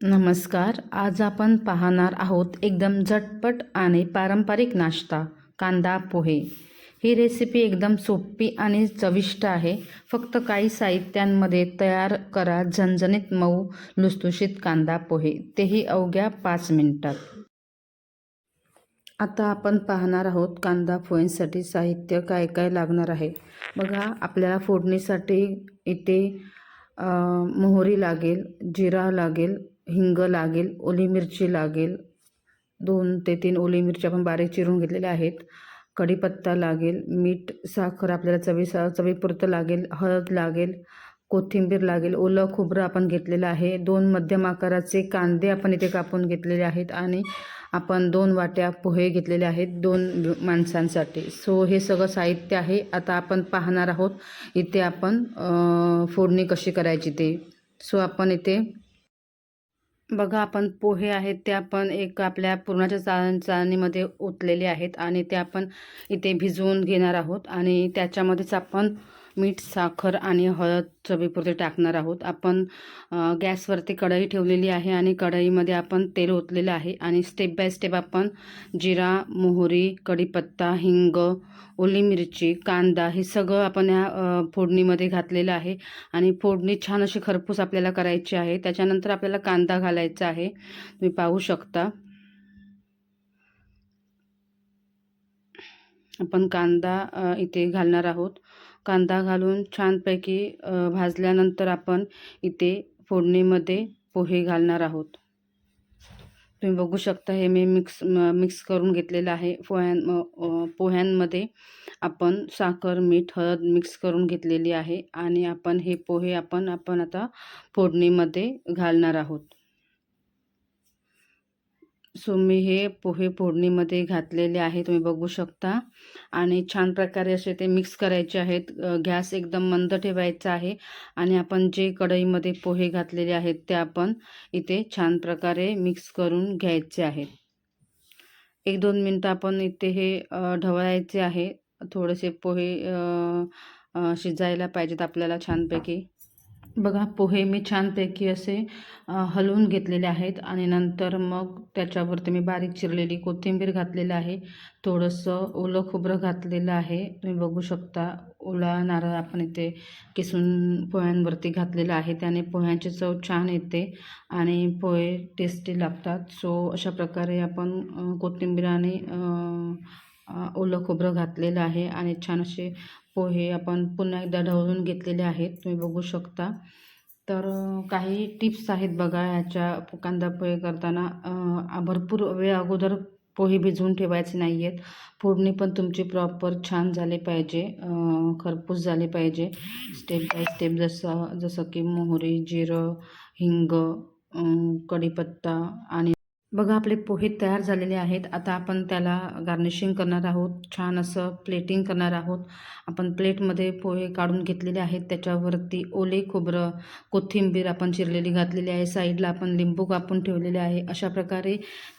नमस्कार आज आपण पाहणार आहोत एकदम झटपट आणि पारंपरिक नाश्ता कांदा पोहे. ही रेसिपी एकदम सोपी आणि चविष्ट आहे. फक्त काही साहित्यांमध्ये तयार करा झणझणीत मऊ लुसलुशीत कांदा पोहे. तेही अवघ्या पाच मिनिटात. आता आपण पाहणार आहोत कांदा पोह्यांसाठी साहित्य काय काय लागणार आहे. बघा आपल्याला फोडणीसाठी इथे मोहरी लागेल जिरा लागेल हिंग लागेल ओली मिरची लागेल. दोन ते तीन ओली मिरची आपण बारीक चिरून घेतलेल्या आहेत. कढीपत्ता लागेल मीठ साखर आपल्याला चवी चवीपुरतं लागेल हळद लागेल कोथिंबीर लागेल ओलं खोबरं आपण घेतलेलं आहे. दोन मध्यम आकाराचे कांदे आपण इथे कापून घेतलेले आहेत आणि आपण दोन वाट्या पोहे घेतलेले आहेत दोन माणसांसाठी. सो हे सगळं साहित्य आहे. आता आपण पाहणार आहोत इथे आपण फोडणी कशी करायची ते. सो आपण इथे बघा आपण पोहे आहेत ते आपण एक आपल्या पुरणाच्या चाळ चाळणीमध्ये ओतलेले आहेत आणि ते आपण इथे भिजवून घेणार आहोत आणि त्याच्यामध्येच आपण मीठ साखर आणि हळद चवीपुरते टाकणार आहोत. आपण गॅसवरती कढई ठेवलेली आहे आणि कढईमध्ये आपण तेल ओतलेलं आहे आणि स्टेप बाय स्टेप आपण जिरा मोहरी कढीपत्ता हिंग ओली मिरची कांदा हे सगळं आपण ह्या फोडणीमध्ये घातलेलं आहे आणि फोडणी छान अशी खरपूस आपल्याला करायची आहे. त्याच्यानंतर आपल्याला कांदा घालायचा आहे. तुम्ही पाहू शकता. आपण कांदा इथे घालणार आहोत. कांदा घालून छानपैकी भाजल्यानंतर आपण इथे फोडणीमध्ये पोहे घालणार आहोत. तुम्ही बघू शकता हे मी मिक्स म- मिक्स करून घेतलेलं आहे. पोह्यां म- पोह्यांमध्ये आपण साखर मीठ हळद मिक्स करून घेतलेली आहे आणि आपण हे पोहे आपण आपण आता फोडणीमध्ये घालणार आहोत. सो मी हे पोहे फोडणीमध्ये घातलेले आहे तुम्ही बघू शकता. आणि छान प्रकारे असे ते मिक्स करायचे आहेत. गॅस एकदम मंद ठेवायचा आहे. आणि आपण जे कढईमध्ये पोहे घातलेले आहेत ते आपण इथे छान प्रकारे मिक्स करून घ्यायचे आहेत. एक दोन मिनटं आपण इथे हे ढवळायचे आहे. थोडेसे पोहे शिजायला पाहिजेत आपल्याला छानपैकी. बघा पोहे मी छानपैकी असे हलवून घेतलेले आहेत आणि नंतर मग त्याच्यावरती मी बारीक चिरलेली कोथिंबीर घातलेलं आहे. थोडंसं ओलं खोबरं घातलेलं आहे. तुम्ही बघू शकता ओला नारळ आपण इथे किसून पोह्यांवरती घातलेलं आहे. त्याने पोह्यांची चव छान येते आणि पोहे टेस्टी लागतात. सो अशा प्रकारे आपण कोथिंबीर आणि ओलं खोबरं घातलेलं आहे आणि छान असे पोहे आपण पुन्हा एकदा ढवळून घेतलेले आहेत. तुम्ही बघू शकता. तर काही टिप्स आहेत बघा ह्याच्या कांदा पोहे करताना भरपूर वेळ अगोदर पोहे भिजवून ठेवायचे नाही आहेत फोडणी पण तुमची प्रॉपर छान झाली पाहिजे. खरपूस झाले पाहिजे. स्टेप बाय स्टेप जसं जसं की मोहरी जिरं हिंग कढीपत्ता आणि बघा आपले पोहे तयार झालेले आहेत. आता आपण त्याला गार्निशिंग करणार आहोत. छान असं प्लेटिंग करणार आहोत. आपण प्लेटमध्ये पोहे काढून घेतलेले आहेत. त्याच्यावरती ओले खोबरं कोथिंबीर आपण चिरलेली घातलेली आहे. साईडला आपण लिंबू कापून ठेवलेले आहे. अशा प्रकारे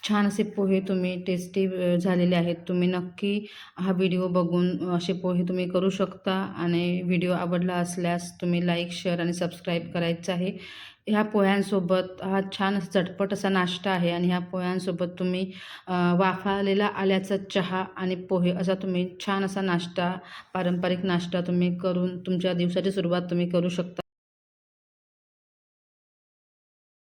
छान असे पोहे तुम्ही टेस्टी झालेले आहेत. तुम्ही नक्की हा व्हिडिओ बघून असे पोहे तुम्ही करू शकता आणि व्हिडिओ आवडला असल्यास तुम्ही लाईक शेअर आणि सबस्क्राईब करायचं आहे. ह्या पोह्यांसोबत हा छान चटपट असा नाश्ता आहे आणि ह्या पोह्यांसोबत तुम्ही वाफाळलेला आल्याचा चहा आणि पोहे असा तुम्ही छान असा नाश्ता पारंपरिक नाश्ता तुम्ही करून तुमच्या दिवसाची सुरुवात तुम्ही करू शकता.